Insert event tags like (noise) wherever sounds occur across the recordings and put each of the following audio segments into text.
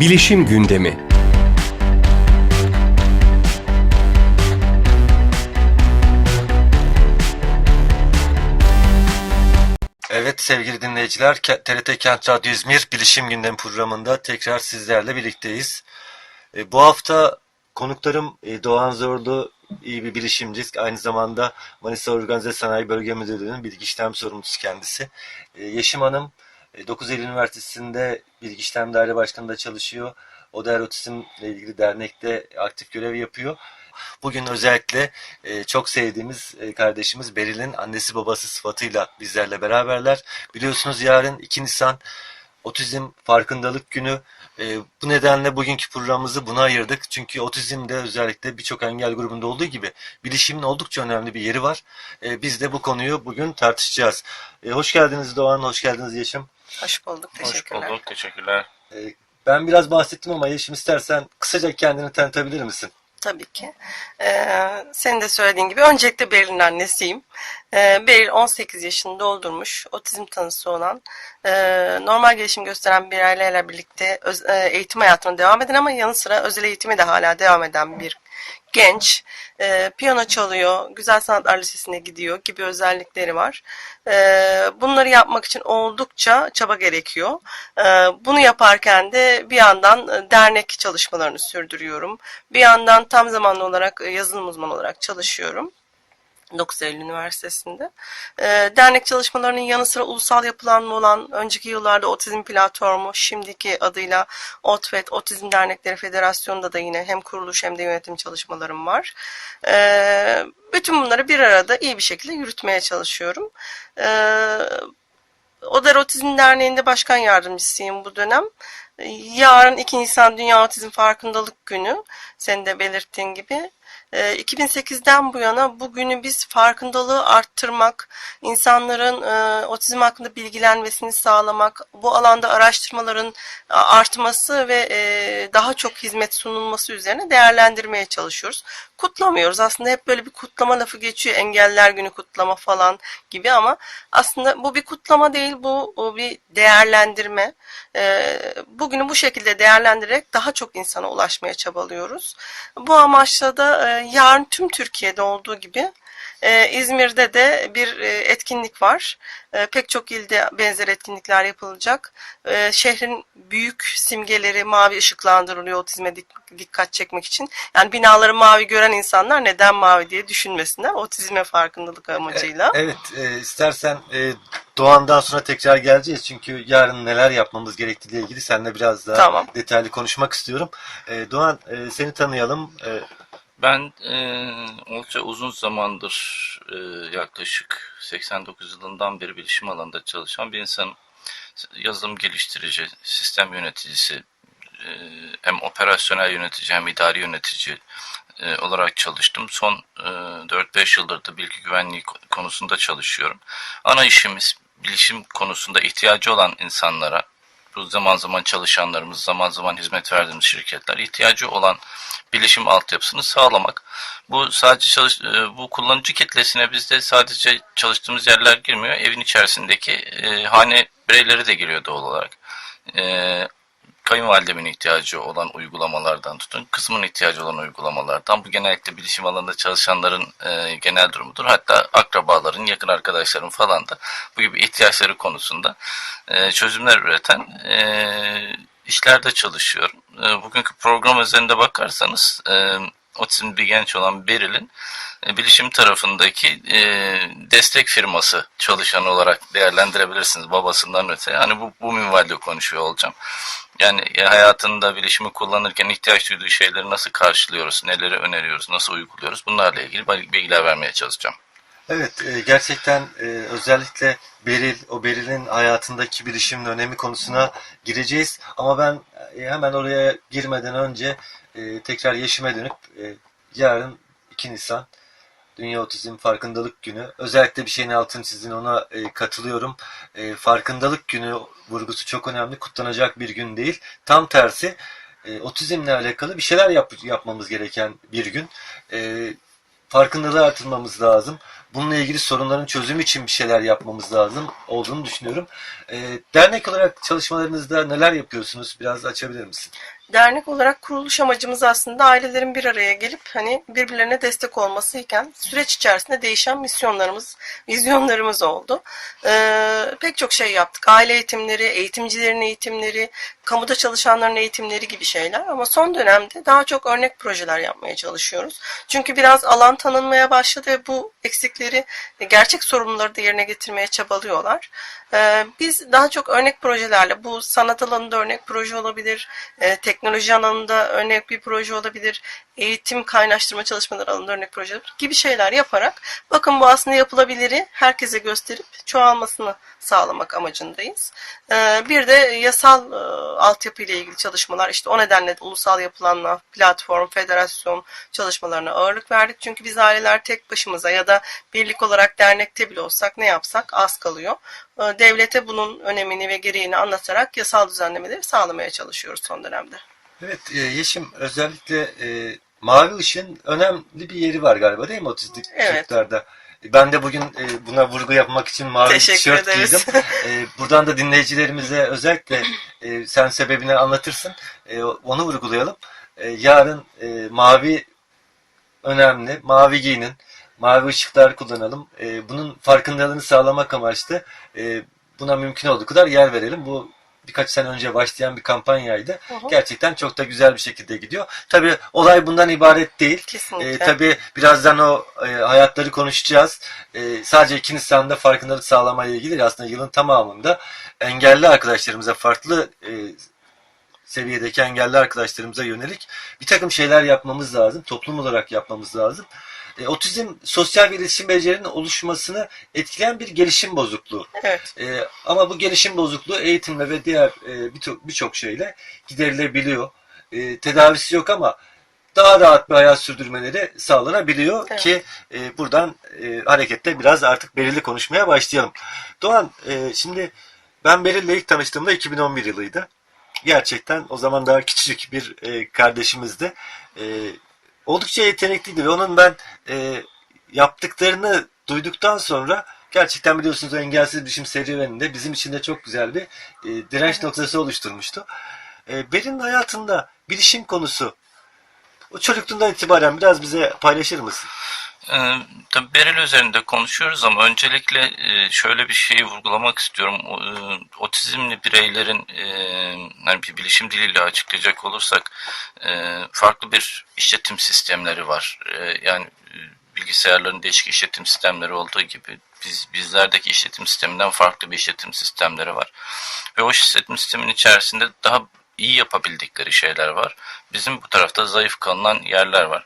Bilişim gündemi. Evet sevgili dinleyiciler, TRT Kent Radyo İzmir Bilişim Gündemi programında tekrar sizlerle birlikteyiz. E, bu hafta konuklarım e, Doğan Zorlu, iyi bir bilişimci, aynı zamanda Manisa Organize Sanayi Bölge Müdürlüğü'nün bilgi işlem sorumlusu kendisi. E, Yeşim Hanım, 9 Eylül Üniversitesi'nde bilgi işlem daire başkanında çalışıyor. Oder Otizmle ilgili dernekte aktif görev yapıyor. Bugün özellikle e, çok sevdiğimiz e, kardeşimiz Beril'in annesi babası sıfatıyla bizlerle beraberler. Biliyorsunuz yarın 2 Nisan Otizm Farkındalık Günü. E, bu nedenle bugünkü programımızı buna ayırdık. Çünkü otizmde özellikle birçok engel grubunda olduğu gibi bilişimin oldukça önemli bir yeri var. E, biz de bu konuyu bugün tartışacağız. E, hoş geldiniz Doğan, hoş geldiniz Yeşim. Hoş bulduk. Hoş Teşekkürler. bulduk. Teşekkürler. E, ben biraz bahsettim ama Yeşim istersen kısaca kendini tanıtabilir misin? Tabii ki. Ee, senin de söylediğin gibi öncelikle Beril'in annesiyim. Ee, Beril 18 yaşını doldurmuş, otizm tanısı olan, e, normal gelişim gösteren bireylerle birlikte öz- e, eğitim hayatına devam eden ama yanı sıra özel eğitime de hala devam eden bir genç. Ee, piyano çalıyor, Güzel Sanatlar Lisesi'ne gidiyor gibi özellikleri var. Ee, bunları yapmak için oldukça çaba gerekiyor. Ee, bunu yaparken de bir yandan e, dernek çalışmalarını sürdürüyorum. Bir yandan tam zamanlı olarak e, yazılım uzmanı olarak çalışıyorum. 9 Eylül Üniversitesi'nde. Ee, dernek çalışmalarının yanı sıra ulusal yapılanma olan önceki yıllarda Otizm Platformu, şimdiki adıyla OTFED, Otizm Dernekleri Federasyonu'nda da yine hem kuruluş hem de yönetim çalışmalarım var. Ee, bütün bunları bir arada iyi bir şekilde yürütmeye çalışıyorum. Oder Otizm Derneği'nde başkan yardımcısıyım bu dönem. Yarın 2 Nisan Dünya Otizm Farkındalık Günü. Senin de belirttiğin gibi. Ee, 2008'den bu yana bugünü biz farkındalığı arttırmak, insanların e, otizm hakkında bilgilenmesini sağlamak, bu alanda araştırmaların e, artması ve e, daha çok hizmet sunulması üzerine değerlendirmeye çalışıyoruz. Kutlamıyoruz. Aslında hep böyle bir kutlama lafı geçiyor. Engeller günü kutlama falan gibi ama aslında bu bir kutlama değil, bu bir değerlendirme. Ee, bugünü bu şekilde değerlendirerek daha çok insana ulaşmaya çabalıyoruz. Bu amaçla da yarın tüm Türkiye'de olduğu gibi e, İzmir'de de bir e, etkinlik var. E, pek çok ilde benzer etkinlikler yapılacak. E, şehrin büyük simgeleri mavi ışıklandırılıyor otizme dik- dikkat çekmek için. Yani binaları mavi gören insanlar neden mavi diye düşünmesinler. Otizme farkındalık amacıyla. Evet, e, istersen e, Doğan'dan sonra tekrar geleceğiz. Çünkü yarın neler yapmamız gerektiğiyle ilgili seninle biraz daha Tamam. detaylı konuşmak istiyorum. E, Doğan, e, seni tanıyalım. E, Ben e, oldukça uzun zamandır e, yaklaşık 89 yılından beri bilişim alanında çalışan bir insanım. Yazılım geliştirici, sistem yöneticisi, e, hem operasyonel yönetici hem idari yönetici e, olarak çalıştım. Son e, 4-5 yıldır da bilgi güvenliği ko- konusunda çalışıyorum. Ana işimiz bilişim konusunda ihtiyacı olan insanlara, bu zaman zaman çalışanlarımız, zaman zaman hizmet verdiğimiz şirketler ihtiyacı olan bilişim altyapısını sağlamak. Bu sadece çalış, e, bu kullanıcı kitlesine bizde sadece çalıştığımız yerler girmiyor. Evin içerisindeki e, hane bireyleri de giriyor doğal olarak. E, kayınvalidemin ihtiyacı olan uygulamalardan tutun, kızımın ihtiyacı olan uygulamalardan, bu genellikle bilişim alanında çalışanların e, genel durumudur. Hatta akrabaların, yakın arkadaşların falan da bu gibi ihtiyaçları konusunda e, çözümler üreten e, işlerde çalışıyorum. E, bugünkü program üzerinde bakarsanız e, otizm bir genç olan Beril'in bilişim tarafındaki e, destek firması çalışanı olarak değerlendirebilirsiniz babasından öte. Yani bu, bu minvalde konuşuyor olacağım. Yani e, hayatında bilişimi kullanırken ihtiyaç duyduğu şeyleri nasıl karşılıyoruz, neleri öneriyoruz, nasıl uyguluyoruz bunlarla ilgili bilgiler vermeye çalışacağım. evet, e, gerçekten e, özellikle Beril, o Beril'in hayatındaki bilişimin önemi konusuna gireceğiz. Ama ben e, hemen oraya girmeden önce e, tekrar Yeşim'e dönüp e, yarın 2 Nisan Dünya Otizm Farkındalık Günü. Özellikle bir şeyin altını çizin ona e, katılıyorum. E, farkındalık günü vurgusu çok önemli. Kutlanacak bir gün değil. Tam tersi e, otizmle alakalı bir şeyler yap, yapmamız gereken bir gün. E, farkındalığı artırmamız lazım. bununla ilgili sorunların çözümü için bir şeyler yapmamız lazım olduğunu düşünüyorum. E, dernek olarak çalışmalarınızda neler yapıyorsunuz? Biraz açabilir misin? Dernek olarak kuruluş amacımız aslında ailelerin bir araya gelip hani birbirlerine destek olmasıyken süreç içerisinde değişen misyonlarımız, vizyonlarımız oldu. Ee, pek çok şey yaptık. Aile eğitimleri, eğitimcilerin eğitimleri, kamuda çalışanların eğitimleri gibi şeyler ama son dönemde daha çok örnek projeler yapmaya çalışıyoruz. Çünkü biraz alan tanınmaya başladı ve bu eksikleri, gerçek sorumluları da yerine getirmeye çabalıyorlar. Ee, biz daha çok örnek projelerle, bu sanat alanında örnek proje olabilir, e, teknoloji alanında örnek bir proje olabilir, eğitim kaynaştırma çalışmaları alanında örnek projeler gibi şeyler yaparak bakın bu aslında yapılabiliri herkese gösterip çoğalmasını sağlamak amacındayız. Ee, bir de yasal e, altyapı ile ilgili çalışmalar işte o nedenle de ulusal yapılanma, platform, federasyon çalışmalarına ağırlık verdik. Çünkü biz aileler tek başımıza ya da birlik olarak dernekte bile olsak ne yapsak az kalıyor. Ee, Devlete bunun önemini ve gereğini anlatarak yasal düzenlemeleri sağlamaya çalışıyoruz son dönemde. Evet e, Yeşim özellikle e, mavi ışığın önemli bir yeri var galiba değil mi otistik Evet. çocuklarda? Ben de bugün e, buna vurgu yapmak için mavi Teşekkür tişört ederiz. giydim. (laughs) E, buradan da dinleyicilerimize özellikle sen sebebini anlatırsın. Onu vurgulayalım. Yarın mavi önemli. Mavi giyinin. Mavi ışıklar kullanalım. E, bunun farkındalığını sağlamak amaçlı e, buna mümkün olduğu kadar yer verelim. Bu birkaç sene önce başlayan bir kampanyaydı. Hı hı. Gerçekten çok da güzel bir şekilde gidiyor. Tabii olay bundan ibaret değil. Kesinlikle. E, tabii birazdan o e, hayatları konuşacağız. E, sadece iki Nisan'da farkındalık sağlamaya ilgili değil, aslında yılın tamamında engelli arkadaşlarımıza farklı e, seviyedeki engelli arkadaşlarımıza yönelik bir takım şeyler yapmamız lazım. Toplum olarak yapmamız lazım. E, otizm sosyal bir iletişim becerilerinin oluşmasını etkileyen bir gelişim bozukluğu. Evet. E, ama bu gelişim bozukluğu eğitimle ve diğer e, birçok şeyle giderilebiliyor. E, tedavisi yok ama daha rahat bir hayat sürdürmeleri sağlanabiliyor Evet. ki e, buradan e, hareketle biraz artık Beril'le konuşmaya başlayalım. Doğan e, şimdi ben Beril'le ilk tanıştığımda 2011 yılıydı. Gerçekten o zaman daha küçücük bir e, kardeşimizdi. E, oldukça yetenekliydi ve onun ben e, yaptıklarını duyduktan sonra gerçekten biliyorsunuz engelsiz bilişim serüveninde bizim için de çok güzel bir e, direnç noktası oluşturmuştu. E, Beril'in hayatında bilişim konusu o çocukluğundan itibaren biraz bize paylaşır mısın? Ee, tabii Beril üzerinde konuşuyoruz ama öncelikle e, şöyle bir şeyi vurgulamak istiyorum. O, e, Otizmli bireylerin e, hani bir bilişim diliyle açıklayacak olursak e, farklı bir işletim sistemleri var. E, Yani e, bilgisayarların değişik işletim sistemleri olduğu gibi biz bizlerdeki işletim sisteminden farklı bir işletim sistemleri var. Ve o işletim sistemin içerisinde daha iyi yapabildikleri şeyler var. Bizim bu tarafta zayıf kalınan yerler var.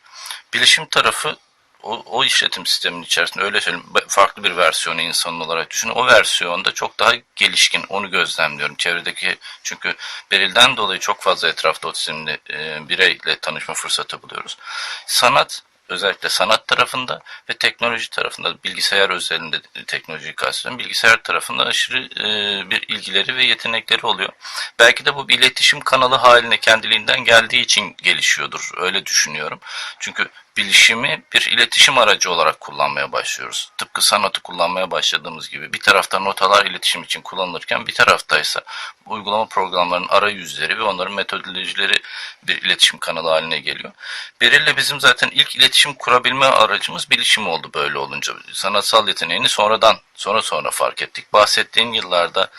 Bilişim tarafı o, o işletim sisteminin içerisinde öyle söyleyeyim farklı bir versiyonu insan olarak düşünün. O versiyonda çok daha gelişkin onu gözlemliyorum. Çevredeki çünkü Beril'den dolayı çok fazla etrafta otizmli e, bireyle tanışma fırsatı buluyoruz. Sanat özellikle sanat tarafında ve teknoloji tarafında bilgisayar özelinde teknolojiyi kastediyorum. Bilgisayar tarafında aşırı e, bir ilgileri ve yetenekleri oluyor. Belki de bu bir iletişim kanalı haline kendiliğinden geldiği için gelişiyordur. Öyle düşünüyorum. Çünkü bilişimi bir iletişim aracı olarak kullanmaya başlıyoruz. Tıpkı sanatı kullanmaya başladığımız gibi bir tarafta notalar iletişim için kullanılırken bir taraftaysa uygulama programlarının arayüzleri ve onların metodolojileri bir iletişim kanalı haline geliyor. Beril'le bizim zaten ilk iletişim kurabilme aracımız bilişim oldu böyle olunca. Sanatsal yeteneğini sonradan sonra sonra fark ettik. Bahsettiğin yıllarda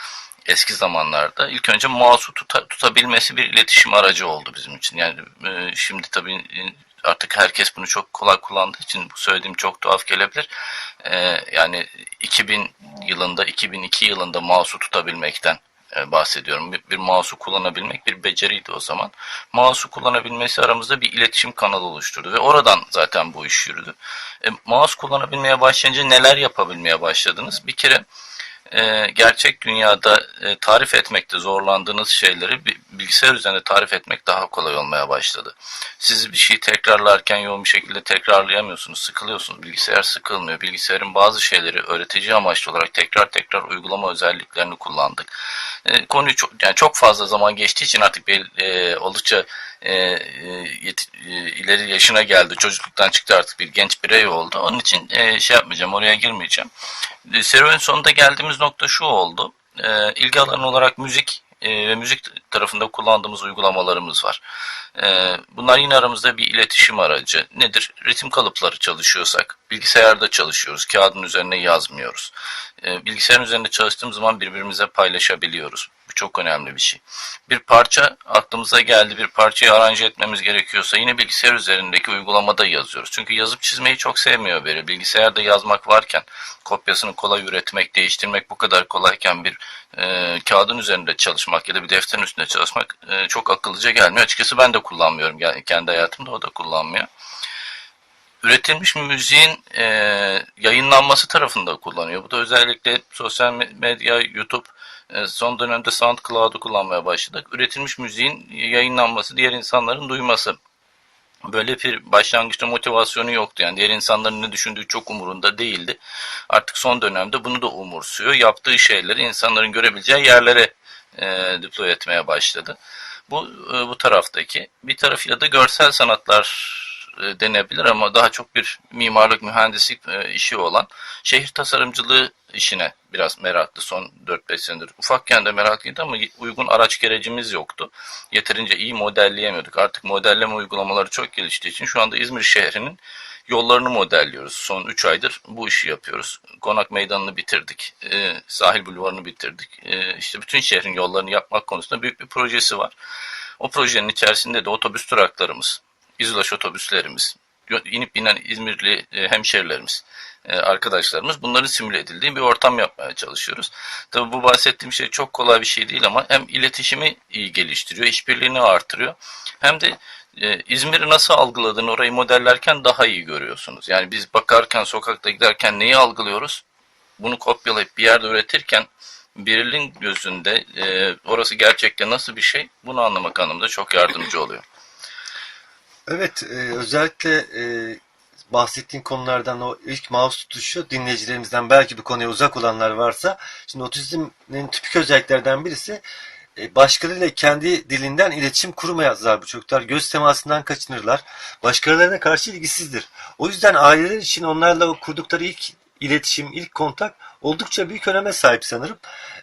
eski zamanlarda ilk önce mouse'u tuta- tutabilmesi bir iletişim aracı oldu bizim için. Yani e, şimdi tabii artık herkes bunu çok kolay kullandığı için bu söylediğim çok tuhaf gelebilir. E, yani 2000 yılında, 2002 yılında mouse'u tutabilmekten e, bahsediyorum. Bir, bir mouse'u kullanabilmek bir beceriydi o zaman. Mouse'u kullanabilmesi aramızda bir iletişim kanalı oluşturdu ve oradan zaten bu iş yürüdü. E, mouse kullanabilmeye başlayınca neler yapabilmeye başladınız? Bir kere e, gerçek dünyada e, tarif etmekte zorlandığınız şeyleri bi- bilgisayar üzerinde tarif etmek daha kolay olmaya başladı. Siz bir şeyi tekrarlarken yoğun bir şekilde tekrarlayamıyorsunuz, sıkılıyorsunuz. Bilgisayar sıkılmıyor. Bilgisayarın bazı şeyleri öğretici amaçlı olarak tekrar tekrar uygulama özelliklerini kullandık. E, konuyu çok, yani çok fazla zaman geçtiği için artık bir, e, oldukça e, e, yet- e, ileri yaşına geldi. Çocukluktan çıktı artık bir genç birey oldu. Onun için e, şey yapmayacağım, oraya girmeyeceğim. E, serüvenin sonunda geldiğimiz nokta şu oldu. E, ilgi alanı olarak müzik e, ve müzik tarafında kullandığımız uygulamalarımız var. E, bunlar yine aramızda bir iletişim aracı. Nedir? Ritim kalıpları çalışıyorsak bilgisayarda çalışıyoruz. Kağıdın üzerine yazmıyoruz. E, bilgisayarın üzerinde çalıştığımız zaman birbirimize paylaşabiliyoruz. Çok önemli bir şey. Bir parça aklımıza geldi, bir parçayı aranje etmemiz gerekiyorsa yine bilgisayar üzerindeki uygulamada yazıyoruz. Çünkü yazıp çizmeyi çok sevmiyor biri. Bilgisayarda yazmak varken kopyasını kolay üretmek, değiştirmek bu kadar kolayken bir e, kağıdın üzerinde çalışmak ya da bir defterin üstünde çalışmak e, çok akıllıca gelmiyor. Açıkçası ben de kullanmıyorum. Yani kendi hayatımda o da kullanmıyor üretilmiş müziğin e, yayınlanması tarafında kullanıyor. Bu da özellikle sosyal medya, YouTube, son dönemde SoundCloud'u kullanmaya başladık. Üretilmiş müziğin yayınlanması, diğer insanların duyması. Böyle bir başlangıçta motivasyonu yoktu. Yani diğer insanların ne düşündüğü çok umurunda değildi. Artık son dönemde bunu da umursuyor. Yaptığı şeyleri insanların görebileceği yerlere e, deploy etmeye başladı. Bu e, bu taraftaki. Bir tarafıyla da görsel sanatlar e, denebilir ama daha çok bir mimarlık, mühendislik e, işi olan şehir tasarımcılığı işine biraz meraklı son 4-5 senedir. Ufakken de meraklıydı ama uygun araç gerecimiz yoktu. Yeterince iyi modelleyemiyorduk. Artık modelleme uygulamaları çok geliştiği için şu anda İzmir şehrinin yollarını modelliyoruz. Son 3 aydır bu işi yapıyoruz. Konak Meydanı'nı bitirdik. E, sahil bulvarını bitirdik. E, işte bütün şehrin yollarını yapmak konusunda büyük bir projesi var. O projenin içerisinde de otobüs duraklarımız, İzulaş otobüslerimiz, inip binen İzmirli e, hemşerilerimiz, e, arkadaşlarımız bunların simüle edildiği bir ortam yapmaya çalışıyoruz. Tabii bu bahsettiğim şey çok kolay bir şey değil ama hem iletişimi iyi geliştiriyor, işbirliğini artırıyor hem de e, İzmir'i nasıl algıladığını orayı modellerken daha iyi görüyorsunuz. Yani biz bakarken, sokakta giderken neyi algılıyoruz? Bunu kopyalayıp bir yerde üretirken birinin gözünde e, orası gerçekten nasıl bir şey bunu anlamak anlamında çok yardımcı oluyor. Evet, e, özellikle e, bahsettiğin konulardan o ilk mouse tutuşu dinleyicilerimizden belki bu konuya uzak olanlar varsa şimdi otizmin tipik özelliklerden birisi e, başkalarıyla kendi dilinden iletişim kurmayazlar bu çocuklar. Göz temasından kaçınırlar. Başkalarına karşı ilgisizdir. O yüzden aileler için onlarla kurdukları ilk iletişim, ilk kontak oldukça büyük öneme sahip sanırım.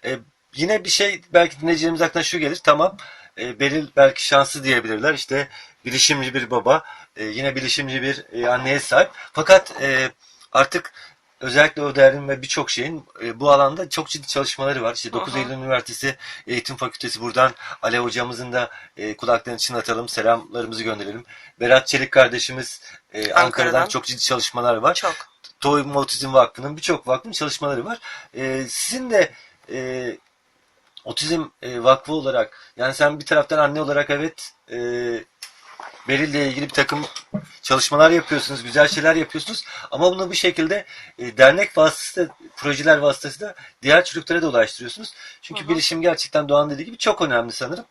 E, yine bir şey belki dinleyicilerimiz aklına şu gelir. Tamam e, Beril belki şanslı diyebilirler. İşte bilişimci bir baba, e, yine bilişimci bir e, anneye sahip. Fakat e, artık özellikle o değerin ve birçok şeyin e, bu alanda çok ciddi çalışmaları var. İşte 9 Hı hı. Eylül Üniversitesi Eğitim Fakültesi buradan Alev hocamızın da e, kulaklarını çınlatalım, selamlarımızı gönderelim. Berat Çelik kardeşimiz e, Ankara'dan. Ankara'dan. çok ciddi çalışmalar var. Çok. Toyum Otizm Vakfı'nın birçok vakfın çalışmaları var. E, sizin de e, Otizm e, Vakfı olarak yani sen bir taraftan anne olarak evet e, Beril'le ilgili bir takım çalışmalar yapıyorsunuz, güzel şeyler yapıyorsunuz ama bunu bir şekilde e, dernek vasıtasıyla, projeler vasıtasıyla diğer çocuklara da ulaştırıyorsunuz. Çünkü Hı hı. bilişim gerçekten Doğan dediği gibi çok önemli sanırım.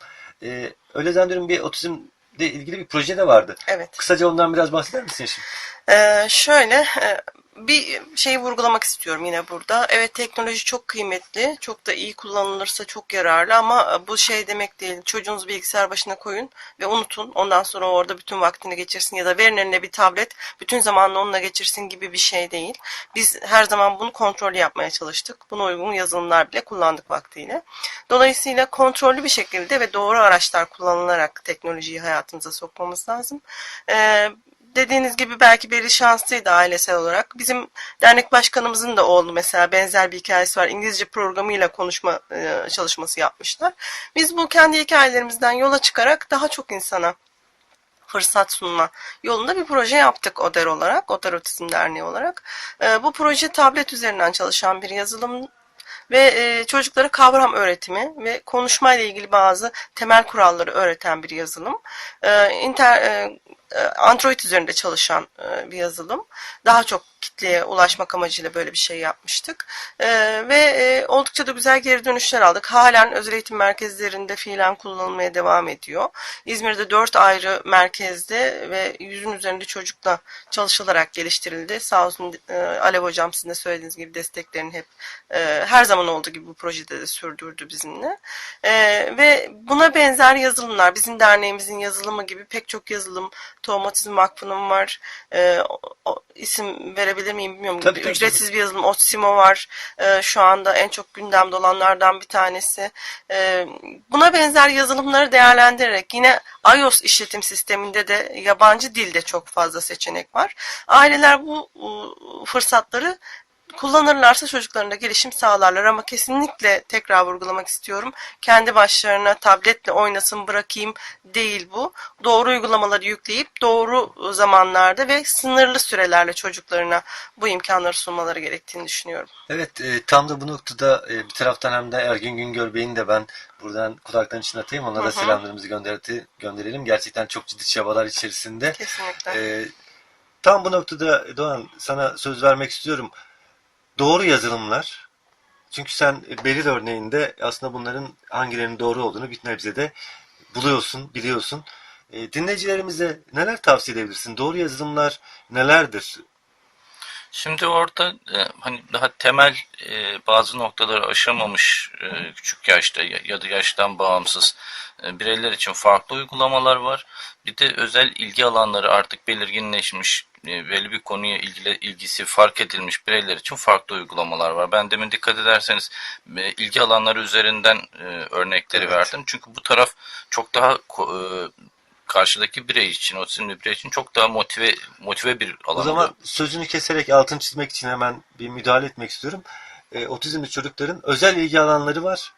E, öyle zannediyorum bir otizmle ilgili bir proje de vardı. Evet. Kısaca ondan biraz bahseder misin şimdi? Ee, şöyle e, bir şeyi vurgulamak istiyorum yine burada. Evet teknoloji çok kıymetli, çok da iyi kullanılırsa çok yararlı ama e, bu şey demek değil. Çocuğunuzu bilgisayar başına koyun ve unutun. Ondan sonra orada bütün vaktini geçirsin ya da verin eline bir tablet, bütün zamanını onunla geçirsin gibi bir şey değil. Biz her zaman bunu kontrollü yapmaya çalıştık. Buna uygun yazılımlar bile kullandık vaktiyle. Dolayısıyla kontrollü bir şekilde ve doğru araçlar kullanılarak teknolojiyi hayatımıza sokmamız lazım. Ee, dediğiniz gibi belki biri şanslıydı ailesel olarak. Bizim dernek başkanımızın da oğlu mesela benzer bir hikayesi var. İngilizce programıyla konuşma e, çalışması yapmışlar. Biz bu kendi hikayelerimizden yola çıkarak daha çok insana fırsat sunma yolunda bir proje yaptık ODER olarak, ODER Otizm Derneği olarak. E, bu proje tablet üzerinden çalışan bir yazılım ve e, çocuklara kavram öğretimi ve konuşma ile ilgili bazı temel kuralları öğreten bir yazılım. E, inter, Android üzerinde çalışan e, bir yazılım. Daha çok kitleye ulaşmak amacıyla böyle bir şey yapmıştık. E, ve e, oldukça da güzel geri dönüşler aldık. Halen özel eğitim merkezlerinde fiilen kullanılmaya devam ediyor. İzmir'de dört ayrı merkezde ve yüzün üzerinde çocukla çalışılarak geliştirildi. Sağ olsun e, Alev Hocam sizin de söylediğiniz gibi desteklerini hep e, her zaman olduğu gibi bu projede de sürdürdü bizimle. E, ve buna benzer yazılımlar, bizim derneğimizin yazılımı gibi pek çok yazılım, Tomatizm Vakfı'nın var, e, o, isim verebilir miyim bilmiyorum. Tabii, tabii, Ücretsiz bir yazılım, Otsimo var, e, şu anda en çok gündemde olanlardan bir tanesi. E, buna benzer yazılımları değerlendirerek yine iOS işletim sisteminde de yabancı dilde çok fazla seçenek var. Aileler bu fırsatları kullanırlarsa çocuklarında gelişim sağlarlar ama kesinlikle tekrar vurgulamak istiyorum. Kendi başlarına tabletle oynasın bırakayım değil bu. Doğru uygulamaları yükleyip doğru zamanlarda ve sınırlı sürelerle çocuklarına bu imkanları sunmaları gerektiğini düşünüyorum. Evet, e, tam da bu noktada e, bir taraftan hem de Ergün Güngör Bey'in de ben buradan kulaktan çınlatayım. Ona Hı da selamlarımızı gönderelim. Gerçekten çok ciddi çabalar içerisinde. Kesinlikle. E, tam bu noktada Doğan sana söz vermek istiyorum. Doğru yazılımlar. Çünkü sen Beril örneğinde aslında bunların hangilerinin doğru olduğunu bir nebzede buluyorsun, biliyorsun. E, dinleyicilerimize neler tavsiye edebilirsin? Doğru yazılımlar nelerdir? Şimdi orada e, hani daha temel e, bazı noktaları aşamamış e, küçük yaşta ya, da yaştan bağımsız bireyler için farklı uygulamalar var. Bir de özel ilgi alanları artık belirginleşmiş belli bir konuya ilgili ilgisi fark edilmiş bireyler için farklı uygulamalar var. Ben demin dikkat ederseniz ilgi alanları üzerinden örnekleri Evet. verdim. Çünkü bu taraf çok daha karşıdaki birey için, otizmli birey için çok daha motive motive bir alan. O oluyor. zaman sözünü keserek altını çizmek için hemen bir müdahale etmek istiyorum. E, otizmli çocukların özel ilgi alanları var.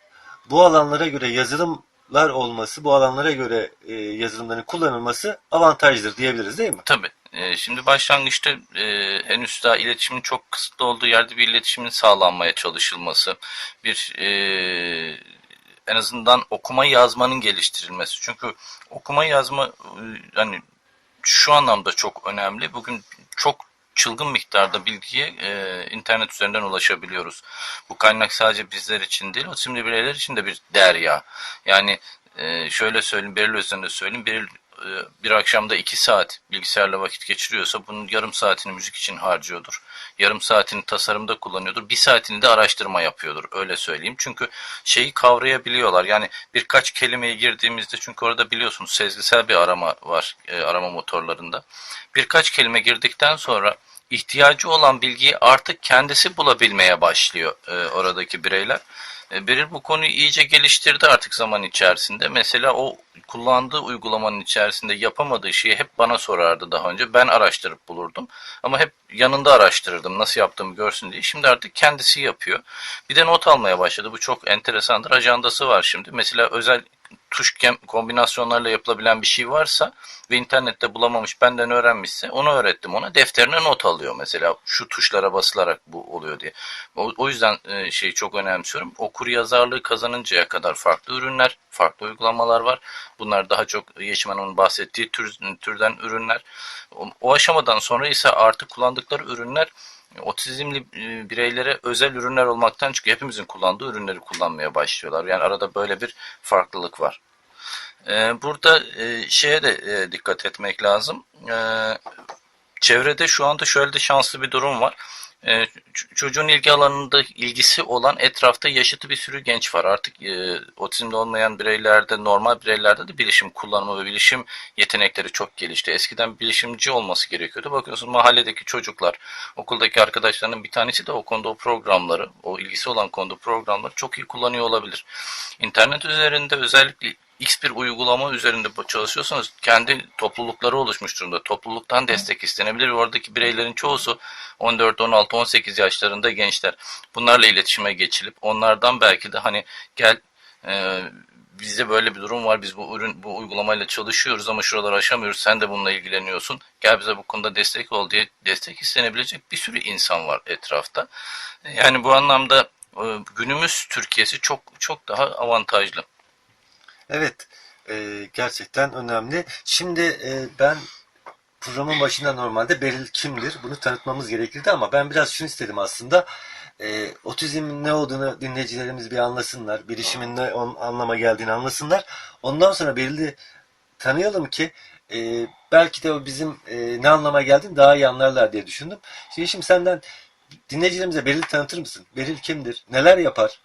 Bu alanlara göre yazılımlar olması, bu alanlara göre e, yazılımların kullanılması avantajdır diyebiliriz değil mi? Tabii. Ee, şimdi başlangıçta e, henüz daha iletişimin çok kısıtlı olduğu yerde bir iletişimin sağlanmaya çalışılması, bir e, en azından okuma yazmanın geliştirilmesi. Çünkü okuma yazma hani şu anlamda çok önemli. Bugün çok çılgın miktarda bilgiye e, internet üzerinden ulaşabiliyoruz. Bu kaynak sadece bizler için değil, otizmli bireyler için de bir derya. Yani e, şöyle söyleyeyim, Beril üzerinde söyleyeyim. Beril bir akşamda iki saat bilgisayarla vakit geçiriyorsa bunun yarım saatini müzik için harcıyordur. Yarım saatini tasarımda kullanıyordur. Bir saatini de araştırma yapıyordur. Öyle söyleyeyim. Çünkü şeyi kavrayabiliyorlar. Yani birkaç kelimeye girdiğimizde çünkü orada biliyorsunuz sezgisel bir arama var e, arama motorlarında. Birkaç kelime girdikten sonra ihtiyacı olan bilgiyi artık kendisi bulabilmeye başlıyor e, oradaki bireyler. E, Beril bu konuyu iyice geliştirdi artık zaman içerisinde. Mesela o kullandığı uygulamanın içerisinde yapamadığı şeyi hep bana sorardı daha önce. Ben araştırıp bulurdum. Ama hep yanında araştırırdım nasıl yaptığımı görsün diye. Şimdi artık kendisi yapıyor. Bir de not almaya başladı. Bu çok enteresandır. Ajandası var şimdi. Mesela özel tuş kombinasyonlarla yapılabilen bir şey varsa ve internette bulamamış benden öğrenmişse onu öğrettim ona. Defterine not alıyor mesela şu tuşlara basılarak bu oluyor diye. O, o yüzden e, şeyi çok önemsiyorum. Okur yazarlığı kazanıncaya kadar farklı ürünler, farklı uygulamalar var. Bunlar daha çok Yeşim Hanım'ın bahsettiği tür, türden ürünler. O, o aşamadan sonra ise artık kullandıkları ürünler otizmli e, bireylere özel ürünler olmaktan çıkıyor. Hepimizin kullandığı ürünleri kullanmaya başlıyorlar. Yani arada böyle bir farklılık var. E, Burada e, şeye de dikkat etmek lazım. Çevrede şu anda şöyle de şanslı bir durum var. E, çocuğun ilgi alanında ilgisi olan etrafta yaşıtı bir sürü genç var. Artık e, otizmli olmayan bireylerde, normal bireylerde de bilişim kullanımı ve bilişim yetenekleri çok gelişti. Eskiden bilişimci olması gerekiyordu. Bakıyorsun mahalledeki çocuklar, okuldaki arkadaşlarının bir tanesi de o konuda o programları, o ilgisi olan konuda programları çok iyi kullanıyor olabilir. İnternet üzerinde özellikle X bir uygulama üzerinde çalışıyorsanız kendi toplulukları oluşmuş durumda. Topluluktan destek istenebilir oradaki bireylerin çoğusu 14, 16, 18 yaşlarında gençler. Bunlarla iletişime geçilip onlardan belki de hani gel e, bizde böyle bir durum var. Biz bu ürün bu uygulamayla çalışıyoruz ama şuraları aşamıyoruz. Sen de bununla ilgileniyorsun. Gel bize bu konuda destek ol diye destek istenebilecek bir sürü insan var etrafta. Yani bu anlamda e, günümüz Türkiye'si çok çok daha avantajlı. Evet, e, gerçekten önemli. Şimdi e, ben programın başında normalde Beril kimdir bunu tanıtmamız gerekirdi ama ben biraz şunu istedim aslında. E, otizmin ne olduğunu dinleyicilerimiz bir anlasınlar. Bilişimin ne anlama geldiğini anlasınlar. Ondan sonra Beril'i tanıyalım ki e, belki de o bizim e, ne anlama geldiğini daha iyi anlarlar diye düşündüm. Şimdi, şimdi senden dinleyicilerimize Beril'i tanıtır mısın? Beril kimdir? Neler yapar?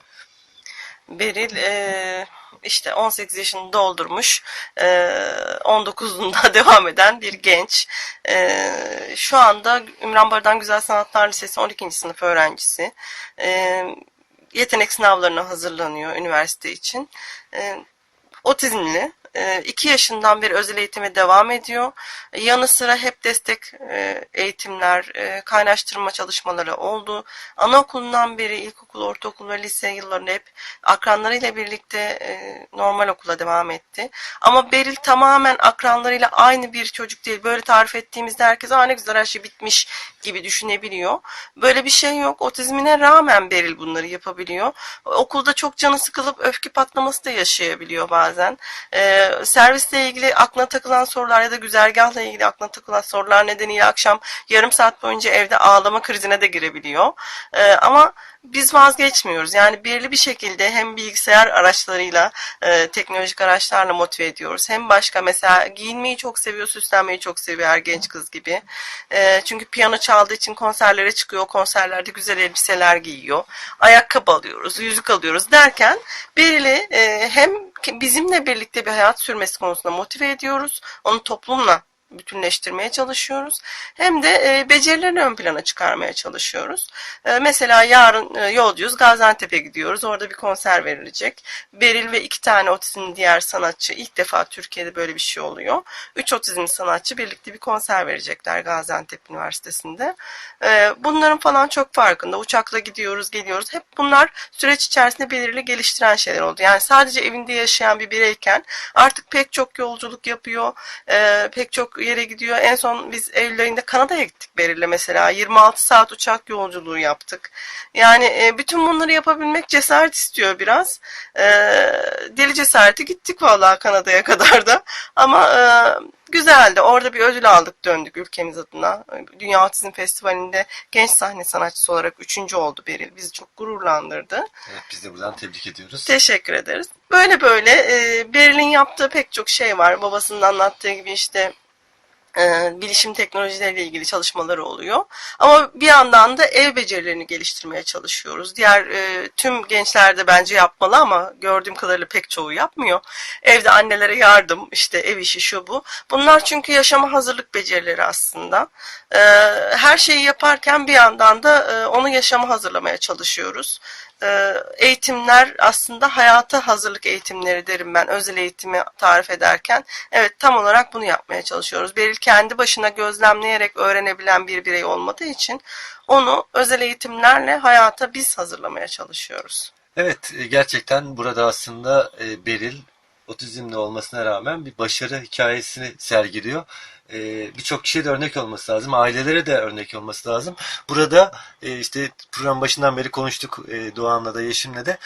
Beril e, işte 18 yaşını doldurmuş, e, 19'unda (laughs) devam eden bir genç. E, şu anda Ümran Bardan Güzel Sanatlar Lisesi 12. sınıf öğrencisi. E, yetenek sınavlarına hazırlanıyor üniversite için. E, otizmli. 2 yaşından beri özel eğitime devam ediyor. Yanı sıra hep destek e, eğitimler, e, kaynaştırma çalışmaları oldu. Anaokulundan beri ilkokul, ortaokul ve lise yıllarında hep akranlarıyla birlikte e, normal okula devam etti. Ama Beril tamamen akranlarıyla aynı bir çocuk değil. Böyle tarif ettiğimizde herkes Aa, ne güzel her şey bitmiş gibi düşünebiliyor. Böyle bir şey yok. Otizmine rağmen Beril bunları yapabiliyor. Okulda çok canı sıkılıp öfke patlaması da yaşayabiliyor bazen. Ee, servisle ilgili aklına takılan sorular ya da güzergahla ilgili aklına takılan sorular nedeniyle akşam yarım saat boyunca evde ağlama krizine de girebiliyor. Ee, ama biz vazgeçmiyoruz. Yani birli bir şekilde hem bilgisayar araçlarıyla, e, teknolojik araçlarla motive ediyoruz. Hem başka mesela giyinmeyi çok seviyor, süslenmeyi çok seviyor genç kız gibi. E, çünkü piyano çaldığı için konserlere çıkıyor. Konserlerde güzel elbiseler giyiyor. Ayakkabı alıyoruz, yüzük alıyoruz derken birli e, hem bizimle birlikte bir hayat sürmesi konusunda motive ediyoruz. Onu toplumla bütünleştirmeye çalışıyoruz. Hem de e, becerilerini ön plana çıkarmaya çalışıyoruz. E, mesela yarın e, yolcuyuz Gaziantep'e gidiyoruz. Orada bir konser verilecek. Beril ve iki tane otizmli diğer sanatçı ilk defa Türkiye'de böyle bir şey oluyor. Üç otizmli sanatçı birlikte bir konser verecekler Gaziantep Üniversitesi'nde. E, bunların falan çok farkında. Uçakla gidiyoruz, geliyoruz. Hep bunlar süreç içerisinde belirli geliştiren şeyler oldu. Yani sadece evinde yaşayan bir bireyken artık pek çok yolculuk yapıyor. Pek çok yere gidiyor. En son biz Eylül ayında Kanada'ya gittik Beril'le mesela. 26 saat uçak yolculuğu yaptık. Yani e, bütün bunları yapabilmek cesaret istiyor biraz. E, deli cesareti gittik vallahi Kanada'ya (laughs) kadar da. Ama e, güzeldi. Orada bir ödül aldık döndük ülkemiz adına. Dünya Otizm Festivali'nde genç sahne sanatçısı olarak üçüncü oldu Beril. Bizi çok gururlandırdı. Evet biz de buradan tebrik ediyoruz. Teşekkür ederiz. Böyle böyle e, Beril'in yaptığı pek çok şey var. Babasının anlattığı gibi işte e, bilişim teknolojileriyle ilgili çalışmaları oluyor. Ama bir yandan da ev becerilerini geliştirmeye çalışıyoruz. Diğer e, tüm gençler de bence yapmalı ama gördüğüm kadarıyla pek çoğu yapmıyor. Evde annelere yardım, işte ev işi şu bu. Bunlar çünkü yaşama hazırlık becerileri aslında. E, her şeyi yaparken bir yandan da e, onu yaşama hazırlamaya çalışıyoruz eğitimler aslında hayata hazırlık eğitimleri derim ben özel eğitimi tarif ederken. Evet tam olarak bunu yapmaya çalışıyoruz. Beril kendi başına gözlemleyerek öğrenebilen bir birey olmadığı için onu özel eğitimlerle hayata biz hazırlamaya çalışıyoruz. Evet e, gerçekten burada aslında e, Beril otizmli olmasına rağmen bir başarı hikayesini sergiliyor. E, Birçok kişiye de örnek olması lazım. Ailelere de örnek olması lazım. Burada e, işte program başından beri konuştuk e, Doğan'la da Yeşim'le de.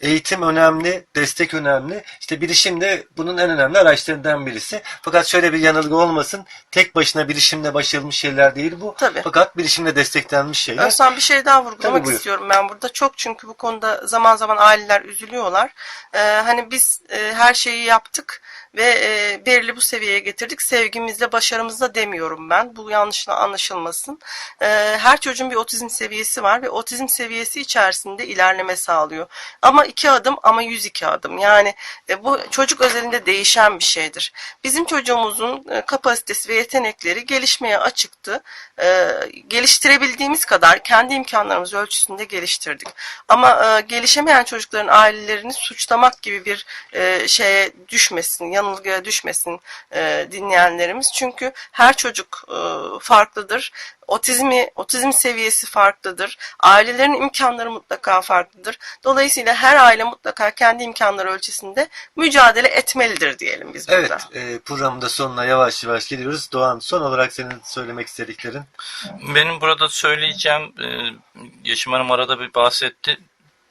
Eğitim önemli, destek önemli. İşte bilişim de bunun en önemli araçlarından birisi. Fakat şöyle bir yanılgı olmasın. Tek başına bilişimle başarılmış şeyler değil bu. Tabii. Fakat bilişimle desteklenmiş şeyler. Özlem bir şey daha vurgulamak Tabii, istiyorum ben burada. Çok çünkü bu konuda zaman zaman aileler üzülüyorlar. Ee, hani biz e, her şeyi yaptık ve e, belirli bu seviyeye getirdik. Sevgimizle, başarımızla demiyorum ben. Bu yanlış anlaşılmasın. Ee, her çocuğun bir otizm seviyesi var ve otizm seviyesi içerisinde ilerleme sağlıyor. Ama iki adım ama 102 adım. Yani e, bu çocuk özelinde değişen bir şeydir. Bizim çocuğumuzun e, kapasitesi ve yetenekleri gelişmeye açıktı. E, geliştirebildiğimiz kadar kendi imkanlarımız ölçüsünde geliştirdik. Ama e, gelişemeyen çocukların ailelerini suçlamak gibi bir e, şeye düşmesin, yanılgıya düşmesin e, dinleyenlerimiz. Çünkü her çocuk e, farklıdır. Otizmi, otizm seviyesi farklıdır. Ailelerin imkanları mutlaka farklıdır. Dolayısıyla her aile mutlaka kendi imkanları ölçüsünde mücadele etmelidir diyelim biz burada. Evet, e, programın da sonuna yavaş yavaş geliyoruz. Doğan, son olarak senin söylemek istediklerin. Benim burada söyleyeceğim, e, Yeşim Hanım arada bir bahsetti.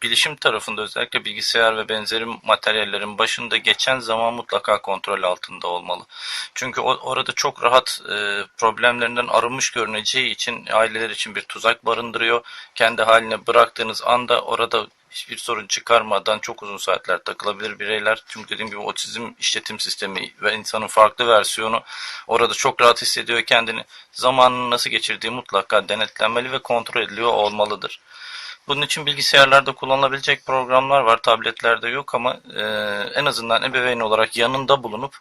Bilişim tarafında özellikle bilgisayar ve benzeri materyallerin başında geçen zaman mutlaka kontrol altında olmalı. Çünkü o, orada çok rahat e, problemlerinden arınmış görüneceği için aileler için bir tuzak barındırıyor. Kendi haline bıraktığınız anda orada hiçbir sorun çıkarmadan çok uzun saatler takılabilir bireyler. Çünkü dediğim gibi otizm işletim sistemi ve insanın farklı versiyonu orada çok rahat hissediyor kendini. Zamanını nasıl geçirdiği mutlaka denetlenmeli ve kontrol ediliyor olmalıdır. Bunun için bilgisayarlarda kullanılabilecek programlar var, tabletlerde yok ama e, en azından ebeveyn olarak yanında bulunup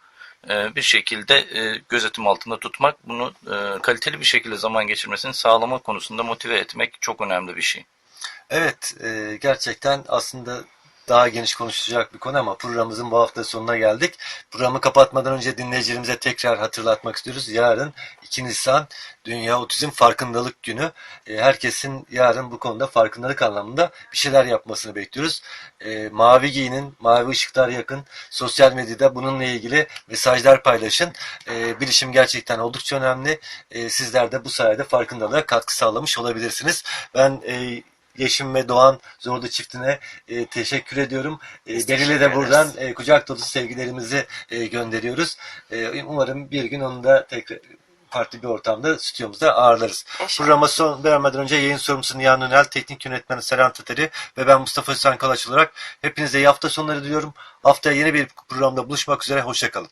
e, bir şekilde e, gözetim altında tutmak, bunu e, kaliteli bir şekilde zaman geçirmesini sağlama konusunda motive etmek çok önemli bir şey. Evet, e, gerçekten aslında daha geniş konuşacak bir konu ama programımızın bu hafta sonuna geldik. Programı kapatmadan önce dinleyicilerimize tekrar hatırlatmak istiyoruz. Yarın 2 Nisan Dünya Otizm Farkındalık Günü. E, herkesin yarın bu konuda farkındalık anlamında bir şeyler yapmasını bekliyoruz. E, mavi giyinin, mavi ışıklar yakın. Sosyal medyada bununla ilgili mesajlar paylaşın. E, bilişim gerçekten oldukça önemli. Sizler de bu sayede farkındalığa katkı sağlamış olabilirsiniz. Ben Yeşim ve Doğan Zorlu çiftine e, teşekkür ediyorum. E, Beril'e de buradan e, kucak dolusu sevgilerimizi e, gönderiyoruz. E, umarım bir gün onu da tekrar farklı bir ortamda stüdyomuzda ağırlarız. İnşallah. Programa son vermeden önce yayın sorumlusu Nihan Önel, teknik yönetmeni Seren Tateri ve ben Mustafa Özcan Kalaç olarak hepinize iyi hafta sonları diliyorum. Haftaya yeni bir programda buluşmak üzere. Hoşçakalın.